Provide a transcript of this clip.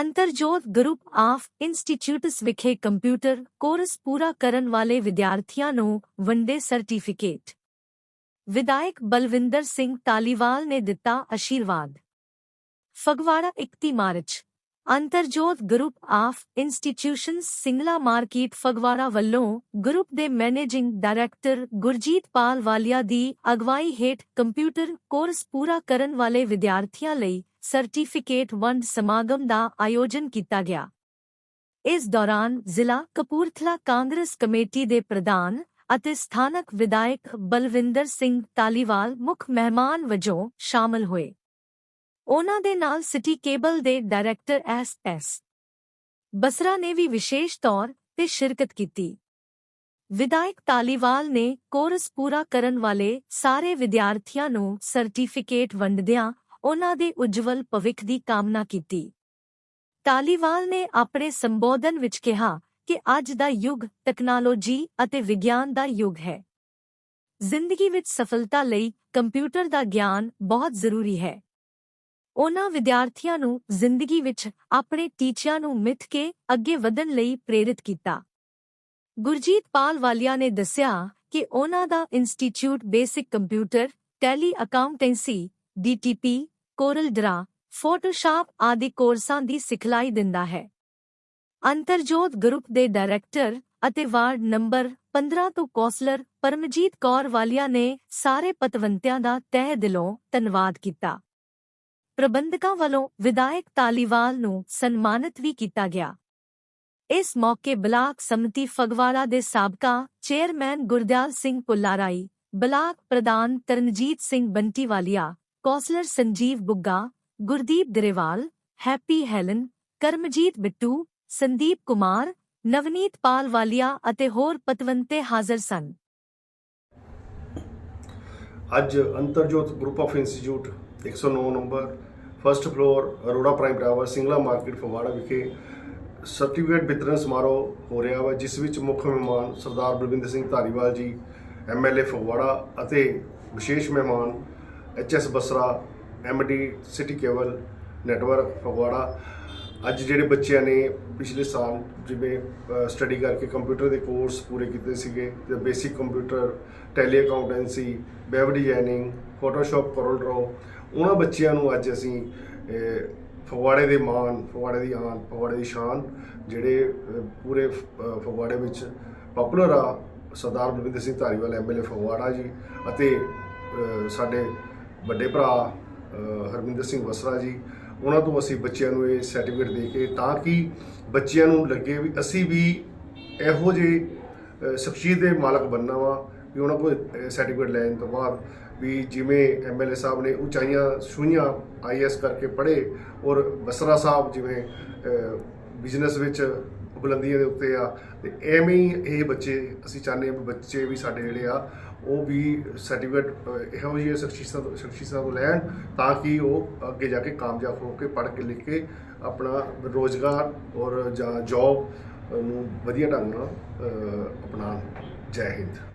ਅੰਤਰਜੋਤ group of institutes ਵਿਖੇ computer course ਪੂਰਾ ਕਰਨ ਵਾਲੇ ਵਿਦਿਆਰਥੀਆਂ ਨੂੰ ਵੰਡੇ ਸਰਟੀਫਿਕੇਟ। ਵਿਧਾਇਕ ਬਲਵਿੰਦਰ ਸਿੰਘ ਤਾਲੀਵਾਲ ਨੇ ਦਿੱਤਾ ਅਸ਼ੀਰਵਾਦ। Phagwara 31 March. Antarjot group of institutions Singla market Phagwara ਵੱਲੋਂ ਗਰੁੱਪ ਦੇ ਮੈਨੇਜਿੰਗ ਡਾਇਰੈਕਟਰ ਗੁਰਜੀਤ ਪਾਲ ਵਾਲੀਆ ਦੀ ਅਗਵਾਈ ਹੇਠ ਕੰਪਿਊਟਰ ਕੋਰਸ ਪੂਰਾ ਕਰਨ ਵਾਲੇ ਵਿਦਿਆਰਥੀਆਂ ਲਈ ਸਰਟੀਫਿਕੇਟ ਵੰਡ ਸਮਾਗਮ ਦਾ ਆਯੋਜਨ ਕੀਤਾ ਗਿਆ। ਇਸ ਦੌਰਾਨ ਜ਼ਿਲ੍ਹਾ ਕਪੂਰਥਲਾ ਕਾਂਗਰਸ ਕਮੇਟੀ ਦੇ ਪ੍ਰਧਾਨ ਅਤੇ ਸਥਾਨਕ ਵਿਧਾਇਕ ਬਲਵਿੰਦਰ ਸਿੰਘ ਤਾਲੀਵਾਲ ਮੁੱਖ ਮਹਿਮਾਨ ਵਜੋਂ ਸ਼ਾਮਲ ਹੋਏ। ਉਹਨਾਂ ਦੇ ਨਾਲ ਸਿਟੀ ਕੇਬਲ ਦੇ ਡਾਇਰੈਕਟਰ ਐਸ ਐਸ। ਬਸਰਾ ਨੇ ਵੀ ਵਿਸ਼ੇਸ਼ ਤੌਰ ਤੇ ਸ਼ਿਰਕਤ ਕੀਤੀ। ਵਿਧਾਇਕ ਤਾਲੀਵਾਲ ਨੇ ਕੋਰਸ ਪੂਰਾ ਕਰਨ ਵਾਲੇ ਸਾਰੇ ਵਿਦਿਆਰਥੀਆਂ ਨੂੰ ਸਰਟੀਫਿਕੇਟ ਵੰਡਦਿਆਂ ਉਹਨਾਂ ਦੇ ਉਜਵਲ ਭਵਿੱਖ ਦੀ ਕਾਮਨਾ ਕੀਤੀ। ਤਾਲੀਵਾਲ ਨੇ ਆਪਣੇ ਸੰਬੋਧਨ ਵਿੱਚ ਕਿਹਾ ਕਿ ਅੱਜ ਦਾ ਯੁੱਗ ਟੈਕਨੋਲੋਜੀ ਅਤੇ ਵਿਗਿਆਨ ਦਾ ਯੁੱਗ ਹੈ। ਜ਼ਿੰਦਗੀ ਵਿੱਚ ਸਫਲਤਾ ਲਈ ਕੰਪਿਊਟਰ ਦਾ ਗਿਆਨ ਬਹੁਤ ਜ਼ਰੂਰੀ ਹੈ। ਉਹਨਾਂ ਵਿਦਿਆਰਥੀਆਂ ਨੂੰ ਜ਼ਿੰਦਗੀ ਵਿੱਚ ਆਪਣੇ ਟੀਚਿਆਂ ਨੂੰ ਮਿੱਥ ਕੇ ਅੱਗੇ ਵਧਣ ਲਈ ਪ੍ਰੇਰਿਤ ਕੀਤਾ। ਗੁਰਜੀਤ ਪਾਲ ਵਾਲੀਆ ਨੇ ਦੱਸਿਆ ਕਿ ਉਹਨਾਂ ਦਾ institute basic computer, Tally accountancy, DTP, Corel Draw, Photoshop ਆਦਿ ਕੋਰਸਾਂ ਦੀ ਸਿਖਲਾਈ ਦਿੰਦਾ ਹੈ। ਅੰਤਰਜੋਤ ਗਰੁੱਪ ਦੇ ਡਾਇਰੈਕਟਰ ਅਤੇ ਵਾਰਡ ਨੰਬਰ 15 ਤੋਂ ਕੌਂਸਲਰ ਪਰਮਜੀਤ ਕੌਰ ਵਾਲੀਆ ਨੇ ਸਾਰੇ ਪਤਵੰਤਿਆਂ ਦਾ ਤਹਿ ਦਿਲੋਂ ਧੰਨਵਾਦ ਕੀਤਾ। ਪ੍ਰਬੰਧਕਾਂ ਵੱਲੋਂ ਵਿਧਾਇਕ ਤਾਲੀਵਾਲ ਨੂੰ ਸਨਮਾਨਿਤ ਵੀ ਕੀਤਾ ਗਿਆ। ਇਸ ਮੌਕੇ ਬਲਾਕ ਸਮਿਤੀ ਫਗਵਾੜਾ ਦੇ ਸਾਬਕਾ ਚੇਅਰਮੈਨ ਗੁਰਦਿਆਲ ਸਿੰਘ ਪੁੱਲਾਰਾਈ, ਬਲਾਕ ਪ੍ਰਧਾਨ Taranjit Singh Bunty Walia, councillor Sanjeev Bugga Gurdeep Grewal, Happy Helen, Karamjit Bittu, Sandeep Kumar, Navneet Pal Walia ਅਤੇ ਹੋਰ ਪਤਵੰਤੇ ਹਾਜ਼ਰ ਸਨ। ਅੱਜ Antarjot group of institute 109 number first floor Arora prime tower Singla market Phagwara ਵਿਖੇ certificate ਵਿਤਰਨ ਸਮਾਰੋਹ ਹੋ ਰਿਹਾ ਵਾ, ਜਿਸ ਵਿੱਚ ਮੁੱਖ ਮਹਿਮਾਨ ਸਰਦਾਰ ਬਲਵਿੰਦਰ ਸਿੰਘ ਧਾਰੀਵਾਲ ਜੀ ਐਮਐਲਏ ਫਗਵਾੜਾ ਅਤੇ ਵਿਸ਼ੇਸ਼ ਮਹਿਮਾਨ HS Basra MD city cable network Phagwara. ਅੱਜ ਜਿਹੜੇ ਬੱਚਿਆਂ ਨੇ ਪਿਛਲੇ ਸਾਲ ਜਿਵੇਂ ਸਟੱਡੀ ਕਰਕੇ ਕੰਪਿਊਟਰ ਦੇ ਕੋਰਸ ਪੂਰੇ ਕੀਤੇ ਸੀਗੇ ਤੇ basic computer Tally accountancy web designing Photoshop Corel Draw ਉਹਨਾਂ ਬੱਚਿਆਂ ਨੂੰ ਅੱਜ ਅਸੀਂ ਫਗਵਾੜੇ ਦੇ ਮਾਣ ਫਗਵਾੜੇ ਦੀ ਆਨ ਫਗਵਾੜੇ ਦੀ ਸ਼ਾਨ ਜਿਹੜੇ ਪੂਰੇ ਅਹ, ਫਗਵਾੜੇ ਵਿੱਚ ਪਪੂਲਰ ਆ ਸਰਦਾਰ ਬਲਵਿੰਦਰ ਸਿੰਘ ਧਾਰੀਵਾਲ ਐਮਐਲਏ ਫਗਵਾੜਾ ਜੀ ਅਤੇ ਸਾਡੇ ਵੱਡੇ ਭਰਾ ਹਰਮਿੰਦਰ ਸਿੰਘ ਵਸਰਾ ਜੀ ਉਹਨਾਂ ਤੋਂ ਅਸੀਂ ਬੱਚਿਆਂ ਨੂੰ ਇਹ ਸਰਟੀਫਿਕੇਟ ਦੇ ਕੇ ਤਾਂ ਕਿ ਬੱਚਿਆਂ ਨੂੰ ਲੱਗੇ ਵੀ ਅਸੀਂ ਵੀ ਇਹੋ ਜਿਹੇ ਸ਼ਖਸੀਅਤ ਦੇ ਮਾਲਕ ਬਣਨਾ ਵਾ ਵੀ ਉਹਨਾਂ ਕੋਲ ਸਰਟੀਫਿਕੇਟ ਲੈਣ ਤੋਂ ਬਾਅਦ ਵੀ ਜਿਵੇਂ ਐਮਐਲਏ ਸਾਹਿਬ ਨੇ ਉਚਾਈਆਂ ਛੂਈਆਂ ਆਈਐਸ ਕਰਕੇ ਪੜ੍ਹੇ ਔਰ ਬਸਰਾ ਸਾਹਿਬ ਜਿਵੇਂ ਬਿਜ਼ਨਸ ਵਿੱਚ ਬੁਲੰਦੀਆਂ ਦੇ ਉੱਤੇ ਆ। ਤੇ ਐਵੇਂ ਹੀ ਇਹ ਬੱਚੇ, ਅਸੀਂ ਚਾਹੁੰਦੇ ਹਾਂ ਵੀ ਬੱਚੇ ਵੀ ਸਾਡੇ ਜਿਹੜੇ ਆ, ਉਹ ਵੀ ਸਰਟੀਫਿਕੇਟ ਇਹੋ ਜਿਹੇ ਸ਼ਖਸੀਅਤਾਂ ਤੋਂ ਸ਼ਖਸੀਅਤਾਂ ਤੋਂ ਲੈਣ ਤਾਂ ਕਿ ਉਹ ਅੱਗੇ ਜਾ ਕੇ ਕਾਮਯਾਬ ਹੋ ਕੇ ਪੜ੍ਹ ਕੇ ਲਿਖ ਕੇ ਆਪਣਾ ਰੋਜ਼ਗਾਰ ਔਰ ਜਾਂ ਜੌਬ ਨੂੰ ਵਧੀਆ ਢੰਗ ਨਾਲ ਅਪਣਾਉਣ। ਜੈ ਹਿੰਦ।